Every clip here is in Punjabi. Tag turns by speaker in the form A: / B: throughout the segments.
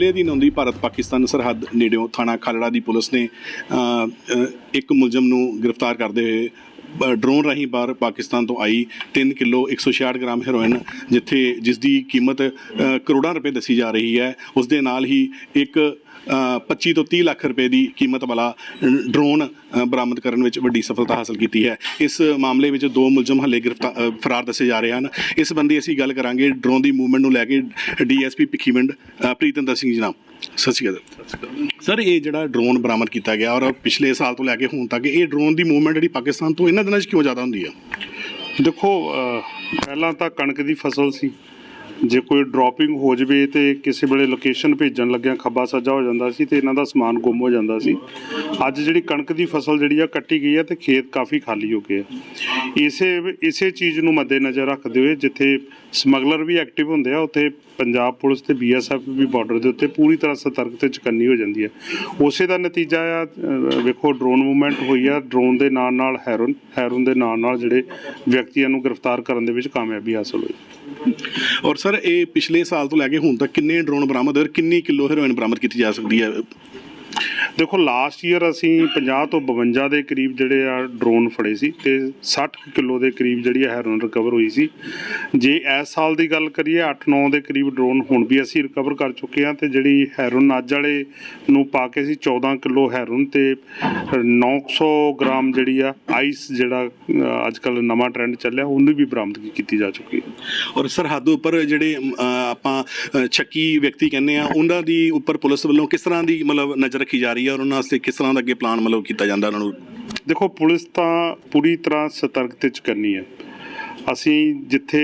A: ਜ਼ਿਲ੍ਹੇ ਦੀ ਨੌਂਦੀ ਭਾਰਤ ਪਾਕਿਸਤਾਨ ਸਰਹੱਦ ਨੇੜਿਓਂ ਥਾਣਾ ਖਾਲੜਾ ਦੀ ਪੁਲਿਸ ਨੇ ਇੱਕ ਮੁਲਜ਼ਮ ਨੂੰ ਗ੍ਰਿਫਤਾਰ ਕਰਦੇ ਹੋਏ ਡਰੋਨ ਰਾਹੀਂ ਬਾਹਰ ਪਾਕਿਸਤਾਨ ਤੋਂ ਆਈ 3 ਕਿਲੋ 166 ਗ੍ਰਾਮ ਹੈਰੋਇਨ, ਜਿੱਥੇ ਜਿਸ ਦੀ ਕੀਮਤ ਕਰੋੜਾਂ ਰੁਪਏ ਦੱਸੀ ਜਾ ਰਹੀ ਹੈ। ਉਸ ਦੇ ਨਾਲ ਹੀ ਇੱਕ 25 ਤੋਂ 30 ਲੱਖ ਰੁਪਏ ਦੀ ਕੀਮਤ ਵਾਲਾ ਡਰੋਨ ਬਰਾਮਦ ਕਰਨ ਵਿੱਚ ਵੱਡੀ ਸਫਲਤਾ ਹਾਸਲ ਕੀਤੀ ਹੈ। ਇਸ ਮਾਮਲੇ ਵਿੱਚ ਦੋ ਮੁਲਜ਼ਮ ਹਲੇ ਗ੍ਰਿਫਤਾਰ ਫਰਾਰ ਦੱਸੇ ਜਾ ਰਹੇ ਹਨ। ਇਸ ਸੰਬੰਧੀ ਅਸੀਂ ਗੱਲ ਕਰਾਂਗੇ ਡਰੋਨ ਦੀ ਮੂਵਮੈਂਟ ਨੂੰ ਲੈ ਕੇ ਡੀਐਸਪੀ ਭਿੱਖੀਵਿੰਡ ਅ, ਪ੍ਰੀਤਿੰਦਰ ਸਿੰਘ ਜੀ ਨਾਲ। ਸਤਿ ਸ਼੍ਰੀ ਅਕਾਲ। ਸਰ ਇਹ ਜਿਹੜਾ ਡਰੋਨ ਬਰਾਮਦ ਕੀਤਾ ਗਿਆ ਔਰ ਪਿਛਲੇ ਸਾਲ ਤੋਂ ਲੈ ਕੇ ਹੁਣ ਤੱਕ ਇਹ ਡਰੋਨ ਦੀ ਮੂਵਮੈਂਟ ਜਿਹੜੀ ਪਾਕਿਸਤਾਨ ਤੋਂ ਇਹਨਾਂ ਦਿਨਾਂ 'ਚ ਕਿਉਂ ਜ਼ਿਆਦਾ ਹੁੰਦੀ ਹੈ
B: ਦੇਖੋ ਪਹਿਲਾਂ ਤਾਂ ਕਣਕ ਦੀ ਫਸਲ ਸੀ। ਜੇ ਕੋਈ ਡ੍ਰੌਪਿੰਗ ਹੋ ਜਵੇ ਤੇ ਕਿਸੇ ਵੇਲੇ ਲੋਕੇਸ਼ਨ ਭੇਜਣ ਲੱਗਿਆ ਖੱਬਾ ਸੱਜਾ ਹੋ ਜਾਂਦਾ ਸੀ ਤੇ ਇਹਨਾਂ ਦਾ ਸਮਾਨ ਗੁੰਮ ਹੋ ਜਾਂਦਾ ਸੀ। ਅੱਜ ਜਿਹੜੀ ਕਣਕ ਦੀ ਫਸਲ ਜਿਹੜੀ ਆ ਕੱਟੀ ਗਈ ਆ ਤੇ ਖੇਤ ਕਾਫੀ ਖਾਲੀ ਹੋ ਗਏ ਆ। ਇਸੇ ਇਸੇ ਚੀਜ਼ ਨੂੰ ਮੱਦੇਨਜ਼ਰ ਰੱਖਦੇ ਹੋਏ ਜਿੱਥੇ ਸਮਗਲਰ ਵੀ ਐਕਟਿਵ ਹੁੰਦੇ ਆ, ਉੱਥੇ ਪੰਜਾਬ ਪੁਲਿਸ ਤੇ ਬੀਐਸਐਫ ਵੀ ਬਾਰਡਰ ਦੇ ਉੱਤੇ ਪੂਰੀ ਤਰ੍ਹਾਂ ਸਤਰਕ ਤੇ ਚਕੰਨੀ ਹੋ ਜਾਂਦੀ ਹੈ। ਉਸੇ ਦਾ ਨਤੀਜਾ ਆ ਵੇਖੋ ਡਰੋਨ ਮੂਵਮੈਂਟ ਹੋਈ ਆ ਡਰੋਨ ਦੇ ਨਾਲ ਨਾਲ ਹੈਰੋਨ ਹੈਰੋਨ ਦੇ ਨਾਲ ਨਾਲ ਜਿਹੜੇ ਵਿਅਕਤੀਆਂ ਨੂੰ ਗ੍ਰਿਫਤਾਰ ਕਰਨ ਦੇ ਵਿੱਚ ਕਾਮਯਾਬੀ ਹਾਸਲ ਹੋਈ।
A: ਔਰ ਸਰ, ਇਹ ਪਿਛਲੇ ਸਾਲ ਤੋਂ ਲੈ ਕੇ ਹੁਣ ਤੱਕ ਕਿੰਨੇ ਡਰੋਨ ਬਰਾਮਦ ਔਰ ਕਿੰਨੀ ਕਿਲੋ ਹੈਰੋਇਨ ਬਰਾਮਦ ਕੀਤੀ ਜਾ ਸਕਦੀ ਹੈ?
B: ਦੇਖੋ ਲਾਸਟ ਈਅਰ ਅਸੀਂ 50 ਤੋਂ 52 ਦੇ ਕਰੀਬ ਜਿਹੜੇ ਆ ਡਰੋਨ ਫੜੇ ਸੀ ਤੇ 60 ਕਿਲੋ ਦੇ ਕਰੀਬ ਜਿਹੜੀ ਆ ਹੈਰੋਨ ਰਿਕਵਰ ਹੋਈ ਸੀ। ਜੇ ਇਸ ਸਾਲ ਦੀ ਗੱਲ ਕਰੀਏ 8-9 ਦੇ ਕਰੀਬ ਡਰੋਨ ਹੁਣ ਵੀ ਅਸੀਂ ਰਿਕਵਰ ਕਰ ਚੁੱਕੇ ਹਾਂ ਤੇ ਜਿਹੜੀ ਹੈਰੋਨ ਅੱਜ ਵਾਲੇ ਨੂੰ ਪਾ ਕੇ ਸੀ 14 ਕਿਲੋ ਹੈਰੋਨ ਤੇ 900 ਗ੍ਰਾਮ ਜਿਹੜੀ ਆ ਆਈਸ ਜਿਹੜਾ ਅੱਜ ਕੱਲ ਨਵਾਂ ਟ੍ਰੈਂਡ ਚੱਲਿਆ ਉਹਨੂੰ ਵੀ ਬਰਾਮਦਗੀ ਕੀਤੀ ਜਾ ਚੁੱਕੀ ਹੈ।
A: ਔਰ ਸਰਹੱਦ ਉੱਪਰ ਜਿਹੜੇ ਆਪਾਂ ਛੱਕੀ ਵਿਅਕਤੀ ਕਹਿੰਦੇ ਆ, ਉਹਨਾਂ ਦੀ ਉੱਪਰ ਪੁਲਿਸ ਵੱਲੋਂ ਕਿਸ ਤਰ੍ਹਾਂ ਦੀ ਮਤਲਬ ਨਜ਼ਰ ਰੱਖੀ ਜਾ ਰਹੀ ਹੈ ਔਰ ਉਹਨਾਂ ਵਾਸਤੇ ਕਿਸ ਤਰ੍ਹਾਂ ਦਾ ਅੱਗੇ ਪਲਾਨ ਮਤਲਬ ਕੀਤਾ ਜਾਂਦਾ ਉਹਨਾਂ ਨੂੰ?
B: ਦੇਖੋ, ਪੁਲਿਸ ਤਾਂ ਪੂਰੀ ਤਰ੍ਹਾਂ ਸਤਰਕ ਤੇ ਚ ਕਰਨੀ ਹੈ। ਅਸੀਂ ਜਿੱਥੇ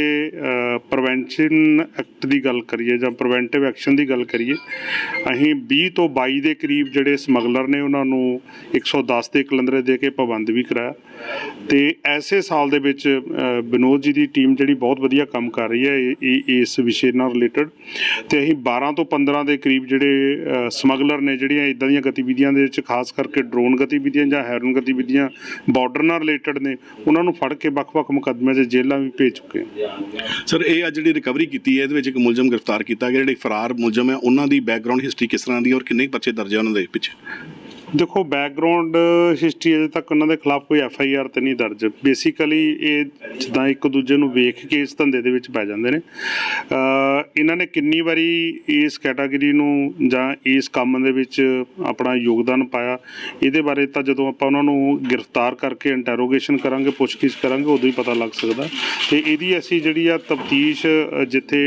B: ਪ੍ਰੀਵੈਂਸ਼ਨ ਐਕਟ ਦੀ ਗੱਲ ਕਰੀਏ ਜਾਂ ਪ੍ਰੀਵੈਂਟਿਵ ਐਕਸ਼ਨ ਦੀ ਗੱਲ ਕਰੀਏ, ਅਸੀਂ 20 ਤੋਂ 22 ਦੇ ਕਰੀਬ ਜਿਹੜੇ ਸਮਗਲਰ ਨੇ ਉਹਨਾਂ ਨੂੰ 110 ਦੇ ਕਲੰਦਰੇ ਦੇ ਕੇ ਪਾਬੰਦ ਵੀ ਕਰਾਇਆ। ਤੇ ਐਸੇ ਸਾਲ ਦੇ ਵਿੱਚ ਵਿਨੋਦ ਜੀ ਦੀ ਟੀਮ ਜਿਹੜੀ ਬਹੁਤ ਵਧੀਆ ਕੰਮ ਕਰ ਰਹੀ ਹੈ ਇਹ- ਇਹ, ਇਸ ਵਿਸ਼ੇ ਨਾਲ ਰਿਲੇਟਡ ਤੇ ਅਸੀਂ 12 ਤੋਂ 15 ਦੇ ਕਰੀਬ ਜਿਹੜੇ ਸਮਗਲਰ ਨੇ ਜਿਹੜੀਆਂ ਇਦਾਂ ਦੀਆਂ ਗਤੀਵਿਧੀਆਂ ਦੇ ਵਿੱਚ ਖਾਸ ਕਰਕੇ ਡਰੋਨ ਗਤੀਵਿਧੀਆਂ ਜਾਂ ਹੈਰਨ ਗਤੀਵਿਧੀਆਂ ਬਾਰਡਰ ਨਾਲ ਰਿਲੇਟਡ ਨੇ, ਉਹਨਾਂ ਨੂੰ ਫੜ ਕੇ ਵੱਖ-ਵੱਖ ਮੁਕੱਦਮਿਆਂ 'ਚ ਜੇਲ੍ਹਾਂ ਵੀ ਭੇਜ ਚੁੱਕੇ ਹਾਂ।
A: ਸਰ ਇਹ ਅੱਜ ਜਿਹੜੀ ਰਿਕਵਰੀ ਕੀਤੀ ਹੈ, ਇਹਦੇ ਵਿੱਚ ਇੱਕ ਮੁਲਜ਼ਮ ਗ੍ਰਿਫਤਾਰ ਕੀਤਾ ਗਿਆ, ਜਿਹੜੇ ਫਰਾਰ ਮੁਲਜ਼ਮ ਹੈ, ਉਹਨਾਂ ਦੀ ਬੈਕਗ੍ਰਾਉਂਡ ਹਿਸਟਰੀ ਕਿਸ ਤਰ੍ਹਾਂ ਦੀ ਔਰ ਕਿੰਨੇ ਕੁ ਪਰਚੇ ਦਰਜ ਹੈ ਉਹਨਾਂ ਦੇ ਪਿੱਛੇ?
B: ਦੇਖੋ ਬੈਕਗ੍ਰਾਉਂਡ ਹਿਸਟਰੀ ਅਜੇ ਤੱਕ ਉਹਨਾਂ ਦੇ ਖਿਲਾਫ ਕੋਈ ਐਫ ਆਈ ਆਰ ਤੇ ਨਹੀਂ ਦਰਜ। ਬੇਸਿਕਲੀ ਇਹ ਜਿੱਦਾਂ ਇੱਕ ਦੂਜੇ ਨੂੰ ਵੇਖ ਕੇ ਇਸ ਧੰਦੇ ਦੇ ਵਿੱਚ ਪੈ ਜਾਂਦੇ ਨੇ। ਇਹਨਾਂ ਨੇ ਕਿੰਨੀ ਵਾਰੀ ਇਸ ਕੈਟਾਗਰੀ ਨੂੰ ਜਾਂ ਇਸ ਕੰਮ ਦੇ ਵਿੱਚ ਆਪਣਾ ਯੋਗਦਾਨ ਪਾਇਆ, ਇਹਦੇ ਬਾਰੇ ਤਾਂ ਜਦੋਂ ਆਪਾਂ ਉਹਨਾਂ ਨੂੰ ਗ੍ਰਿਫਤਾਰ ਕਰਕੇ ਇੰਟਰੋਗੇਸ਼ਨ ਕਰਾਂਗੇ, ਪੁੱਛਗਿੱਛ ਕਰਾਂਗੇ, ਉਦੋਂ ਹੀ ਪਤਾ ਲੱਗ ਸਕਦਾ। ਤੇ ਇਹਦੀ ਅਸੀਂ ਜਿਹੜੀ ਆ ਤਫਤੀਸ਼ ਜਿੱਥੇ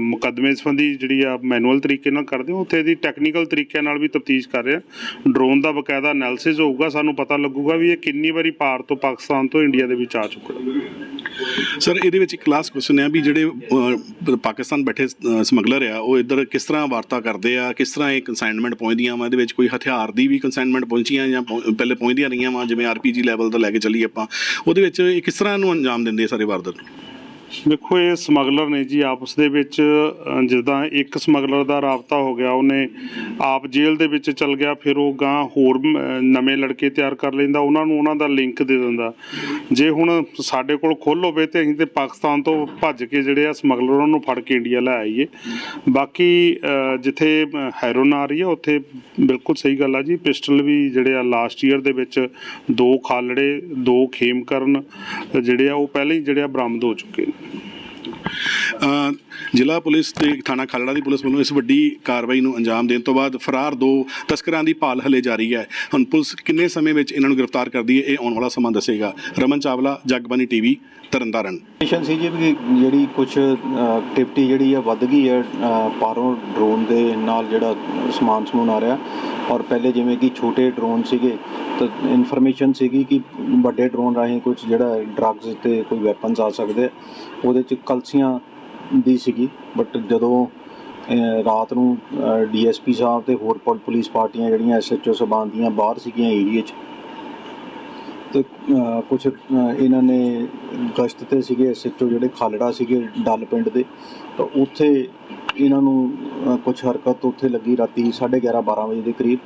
B: ਮੁਕੱਦਮੇ ਸੰਬੰਧੀ ਜਿਹੜੀ ਆ ਮੈਨੂਅਲ ਤਰੀਕੇ ਨਾਲ ਕਰਦੇ ਹਾਂ ਉੱਥੇ ਇਹਦੀ ਟੈਕਨੀਕਲ ਤਰੀਕੇ ਨਾਲ ਵੀ ਤਫਤੀਸ਼ ਕਰ ਰਹੇ ਹਾਂ ਡਰੋਨ ਦਾ ਬਕਾਇਦਾ ਐਨਾਲਿਸਿਸ ਹੋਊਗਾ, ਸਾਨੂੰ ਪਤਾ ਲੱਗੂਗਾ ਵੀ ਇਹ ਕਿੰਨੀ ਵਾਰੀ ਭਾਰਤ ਤੋਂ, ਪਾਕਿਸਤਾਨ ਤੋਂ ਇੰਡੀਆ ਦੇ ਵਿੱਚ ਆ ਚੁੱਕਾ
A: ਸਰ ਇਹਦੇ ਵਿੱਚ ਇੱਕ ਲਾਸਟ ਕੁਐਸਚਨ ਹੈ ਵੀ ਜਿਹੜੇ ਪਾਕਿਸਤਾਨ ਬੈਠੇ ਸਮਗਲਰ ਆ, ਉਹ ਇੱਧਰ ਕਿਸ ਤਰ੍ਹਾਂ ਵਾਰਤਾ ਕਰਦੇ ਆ, ਕਿਸ ਤਰ੍ਹਾਂ ਇਹ ਕੰਸਾਈਨਮੈਂਟ ਪਹੁੰਚਦੀਆਂ ਵਾ? ਇਹਦੇ ਵਿੱਚ ਕੋਈ ਹਥਿਆਰ ਦੀ ਵੀ ਕੰਸਾਈਨਮੈਂਟ ਪਹੁੰਚੀਆਂ ਜਾਂ ਪਹਿਲੇ ਪਹੁੰਚਦੀਆਂ ਰਹੀਆਂ ਵਾ, ਜਿਵੇਂ ਆਰਪੀਜੀ ਲੈਵਲ ਤੋਂ ਲੈ ਕੇ ਚੱਲੀ ਆਪਾਂ, ਉਹਦੇ ਵਿੱਚ ਇਹ ਕਿਸ ਤਰ੍ਹਾਂ ਨੂੰ ਅੰਜਾਮ ਦਿੰਦੇ ਸਾਰੇ ਵਾਰਦਾਤ ਨੂੰ?
B: ਦੇਖੋ ਇਹ ਸਮਗਲਰ ਨੇ ਜੀ ਆਪਸ ਦੇ ਵਿੱਚ ਜਿੱਦਾਂ ਇੱਕ ਸਮਗਲਰ ਦਾ ਰਾਬਤਾ ਹੋ ਗਿਆ ਉਹਨੇ ਆਪ ਜੇਲ੍ਹ ਦੇ ਵਿੱਚ ਚਲ ਗਿਆ ਫਿਰ ਉਹ ਗਾਂ ਹੋਰ ਨਵੇਂ ਲੜਕੇ ਤਿਆਰ ਕਰ ਲੈਂਦਾ ਉਹਨਾਂ ਨੂੰ ਉਹਨਾਂ ਦਾ ਲਿੰਕ ਦੇ ਦਿੰਦਾ। ਜੇ ਹੁਣ ਸਾਡੇ ਕੋਲ ਖੁੱਲ੍ਹ ਹੋਵੇ ਤੇ ਅਸੀਂ ਤੇ ਪਾਕਿਸਤਾਨ ਤੋਂ ਭੱਜ ਕੇ ਜਿਹੜੇ ਆ ਸਮਗਲਰ ਉਹਨਾਂ ਨੂੰ ਫੜ ਕੇ ਇੰਡੀਆ ਲੈ ਆਈਏ। ਬਾਕੀ ਜਿੱਥੇ ਹੈਰੋਨ ਆ ਰਹੀ ਹੈ ਉੱਥੇ ਬਿਲਕੁਲ ਸਹੀ ਗੱਲ ਆ ਜੀ ਪਿਸਟਲ ਵੀ ਜਿਹੜੇ ਆ ਲਾਸਟ ਈਅਰ ਦੇ ਵਿੱਚ ਦੋ ਖਾਲੜੇ ਦੋ ਖੇਮਕਰਨ ਅ, ਜਿਹੜੇ ਆ ਉਹ ਪਹਿਲਾਂ ਹੀ ਜਿਹੜੇ ਆ ਬਰਾਮਦ ਹੋ ਚੁੱਕੇ ਨੇ।
A: ਜ਼ਿਲ੍ਹਾ ਪੁਲਿਸ ਤੇ ਥਾਣਾ ਖਾਲੜਾ ਦੀ ਪੁਲਿਸ ਵੱਲੋਂ ਇਸ ਵੱਡੀ ਕਾਰਵਾਈ ਨੂੰ ਅੰਜਾਮ ਦੇਣ ਤੋਂ ਬਾਅਦ ਫਰਾਰ ਦੋ ਤਸਕਰਾਂ ਦੀ ਭਾਲ ਹਲੇ ਜਾਰੀ ਹੈ। ਹੁਣ ਪੁਲਿਸ ਕਿੰਨੇ ਸਮੇਂ ਵਿੱਚ ਇਹਨਾਂ ਨੂੰ ਗ੍ਰਿਫਤਾਰ ਕਰਦੀ ਹੈ ਇਹ ਆਉਣ ਵਾਲਾ ਸਮਾਂ ਦੱਸੇਗਾ। Raman Chawla Jagbani TV Tarn Taran.
C: Mission C G ਜਿਹੜੀ ਕੁਝ ਐਕਟੀਵਿਟੀ ਜਿਹੜੀ ਆ ਵੱਧ ਗਈ ਹੈ ਅ, ਪਾਰੋਂ ਡਰੋਨ ਦੇ ਨਾਲ ਜਿਹੜਾ ਸਮਾਨ ਸਮੂਨ ਆ ਰਿਹਾ। ਔਰ ਪਹਿਲੇ ਜਿਵੇਂ ਕਿ ਛੋਟੇ ਡਰੋਨ ਸੀਗੇ ਇਨਫੋਰਮੇਸ਼ਨ ਸੀਗੀ ਕਿ ਵੱਡੇ ਡਰੋਨ ਰਾਹੀਂ ਕੁਝ ਜਿਹੜਾ ਡਰੱਗਸ ਤੇ ਕੋਈ ਵੈਪਨਸ ਆ ਸਕਦੇ ਉਹਦੇ ਚ ਕਲਸੀਆਂ ਦੀ ਸੀਗੀ ਬਟ ਜਦੋਂ ਰਾਤ ਨੂੰ ਡੀਐਸਪੀ ਸਾਹਿਬ ਤੇ ਹੋਰ ਪੁਲ- ਪੁਲਿਸ ਪਾਰਟੀਆਂ ਜਿਹੜੀਆਂ ਐਸਐਚਓ ਸਬਾਨ ਦੀਆਂ ਬਾਹਰ ਸੀਗੀਆਂ ਏਰੀਏ 'ਚ ਤੇ ਕੁਝ ਇਹਨਾਂ ਨੇ ਗਸ਼ਤ ਤੇ ਸੀਗੇ ਐਸਐਚਓ ਜਿਹੜੇ ਖਾਲੜਾ ਸੀਗੇ ਡੱਲ ਪਿੰਡ ਦੇ, ਤਾਂ ਉੱਥੇ ਇਹਨਾਂ ਨੂੰ ਕੁਝ ਹਰਕਤ ਉੱਥੇ ਲੱਗੀ ਰਾਤੀ 11:30 12 ਵਜੇ ਦੇ ਕਰੀਬ।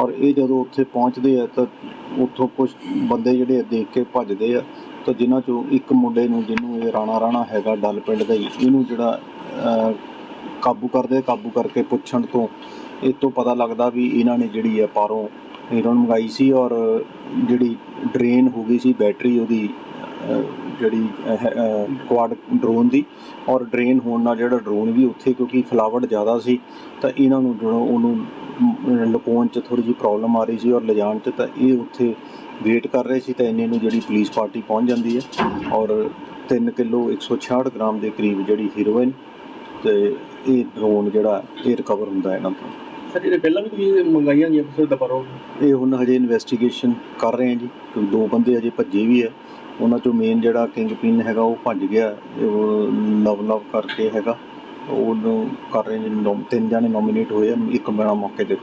C: ਔਰ ਇਹ ਜਦੋਂ ਉੱਥੇ ਪਹੁੰਚਦੇ ਆ, ਤਾਂ ਉੱਥੋਂ ਕੁਝ ਬੰਦੇ ਜਿਹੜੇ ਦੇਖ ਕੇ ਭੱਜਦੇ ਆ, ਤਾਂ ਜਿਨ੍ਹਾਂ ਚੋਂ ਇੱਕ ਮੁੰਡੇ ਨੂੰ, ਜਿਹਨੂੰ ਇਹ ਰਾਣਾ ਰਾਣਾ ਹੈਗਾ ਡੱਲ ਪਿੰਡ ਦਾ ਹੀ, ਇਹਨੂੰ ਜਿਹੜਾ ਕਾਬੂ ਕਰਦੇ ਕਾਬੂ ਕਰਕੇ ਪੁੱਛਣ ਤੋਂ, ਇਹ ਤੋਂ ਪਤਾ ਲੱਗਦਾ ਵੀ ਇਹਨਾਂ ਨੇ ਜਿਹੜੀ ਹੈ ਪਾਰੋਂ ਹੀਰੋਇਨ ਮੰਗਾਈ ਸੀ ਔਰ ਜਿਹੜੀ ਡਰੇਨ ਹੋ ਗਈ ਸੀ ਬੈਟਰੀ ਉਹਦੀ ਅਹ, ਜਿਹੜੀ ਕੁਆਡ ਡਰੋਨ ਦੀ ਔਰ ਡਰੇਨ ਹੋਣ ਨਾਲ ਜਿਹੜਾ ਡਰੋਨ ਵੀ ਉੱਥੇ ਕਿਉਂਕਿ ਫਲਾਵਟ ਜ਼ਿਆਦਾ ਸੀ ਤਾਂ ਇਹਨਾਂ ਨੂੰ ਜਦੋਂ ਉਹਨੂੰ ਲੁਕਾਉਣ 'ਚ ਥੋੜੀ ਜਿਹੀ ਪ੍ਰੋਬਲਮ ਆ ਰਹੀ ਸੀ ਔਰ ਲਿਜਾਣ 'ਚ ਤਾਂ ਇਹ ਉੱਥੇ ਵੇਟ ਕਰ ਰਹੇ ਸੀ ਤਾਂ ਇੰਨੇ ਨੂੰ ਜਿਹੜੀ ਪੁਲਿਸ ਪਾਰਟੀ ਪਹੁੰਚ ਜਾਂਦੀ ਹੈ ਔਰ 3 ਕਿਲੋ 166 ਗ੍ਰਾਮ ਦੇ ਕਰੀਬ ਜਿਹੜੀ ਹੀਰੋਇਨ ਤੇ ਇਹ ਡਰੋਨ ਜਿਹੜਾ ਇਹ ਰਿਕਵਰ ਹੁੰਦਾ ਇਹਨਾਂ ਤੋਂ।
D: ਸਰ ਇਹਦੇ ਪਹਿਲਾਂ ਵੀ ਤੁਸੀਂ ਮੰਗਾਈਆਂ ਗਈਆਂ ਸਰ ਦੁਬਾਰਾ
C: ਇਹ ਹੁਣ ਹਜੇ ਇਨਵੈਸਟੀਗੇਸ਼ਨ ਕਰ ਰਹੇ ਹਾਂ ਜੀ। ਕਿਉਂਕਿ ਦੋ ਬੰਦੇ ਹਜੇ ਭੱਜੇ ਵੀ ਹੈ। ਉਹਨਾਂ ਚੋਂ ਮੇਨ ਜਿਹੜਾ ਕਿੰਗ ਪਿਨ ਹੈਗਾ, ਉਹ ਭੱਜ ਗਿਆ। ਉਹ ਲਵ ਲਵ ਕਰਕੇ ਹੈਗਾ। ਉਹਨੂੰ ਕਰ ਰਹੇ ਨੇ ਨੌ- ਤਿੰਨ ਜਾਣੇ ਨੋਮੀਨੇਟ ਹੋਏ ਆ। ਇੱਕ ਮੇਰਾ ਮੌਕੇ ਤੇ।